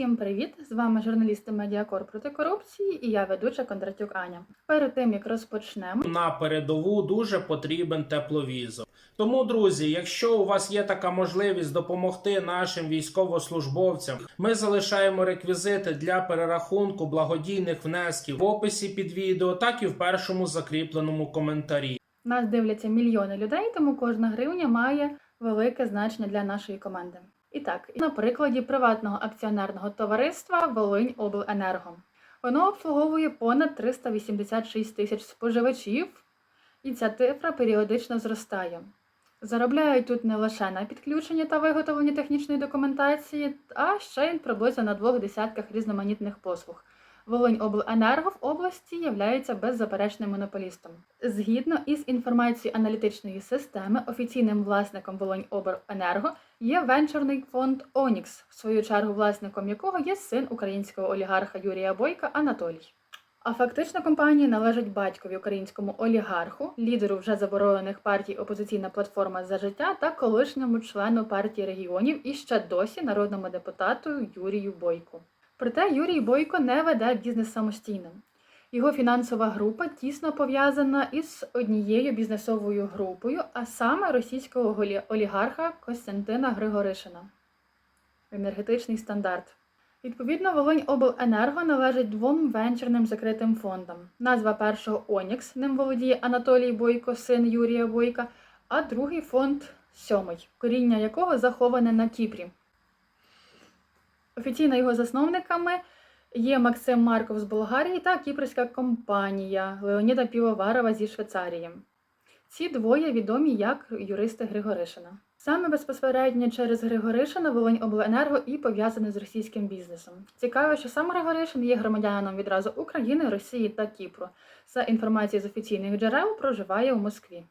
Всім привіт! З вами журналісти Медіакор проти корупції і я ведуча Кондратюк Аня. Перед тим як розпочнемо, на передову дуже потрібен тепловізор. Тому, друзі, якщо у вас є така можливість допомогти нашим військовослужбовцям, ми залишаємо реквізити для перерахунку благодійних внесків в описі під відео, так і в першому закріпленому коментарі. нас дивляться мільйони людей, тому кожна гривня має велике значення для нашої команди. І так, на прикладі приватного акціонерного товариства Волинь Обленерго. Воно обслуговує понад 386 тисяч споживачів, і ця цифра періодично зростає. Заробляють тут не лише на підключенні та виготовленні технічної документації, а ще й приблизно на двох десятках різноманітних послуг. Волинь Обленерго в області являється беззаперечним монополістом. Згідно із інформацією аналітичної системи, офіційним власником Волинь Обленерго є венчурний фонд Онікс, в свою чергу власником якого є син українського олігарха Юрія Бойка Анатолій. А фактично компанії належить батькові українському олігарху, лідеру вже заборонених партій Опозиційна платформа за життя та колишньому члену партії регіонів і ще досі народному депутату Юрію Бойку. Проте Юрій Бойко не веде бізнес самостійно. Його фінансова група тісно пов'язана із однією бізнесовою групою, а саме російського олігарха Костянтина Григоришина. Енергетичний стандарт. Відповідно, Волинь Обленерго належить двом венчурним закритим фондам. Назва першого Онікс, ним володіє Анатолій Бойко, син Юрія Бойка, а другий фонд сьомий, коріння якого заховане на Кіпрі. Офіційно його засновниками є Максим Марков з Болгарії та кіпрська компанія Леоніда Півоварова зі Швейцарії. Ці двоє відомі як юристи Григоришина. Саме безпосередньо через Григоришина Волинь Обленерго і пов'язане з російським бізнесом. Цікаво, що сам Григоришин є громадянином відразу України, Росії та Кіпру. За інформацією з офіційних джерел проживає у Москві.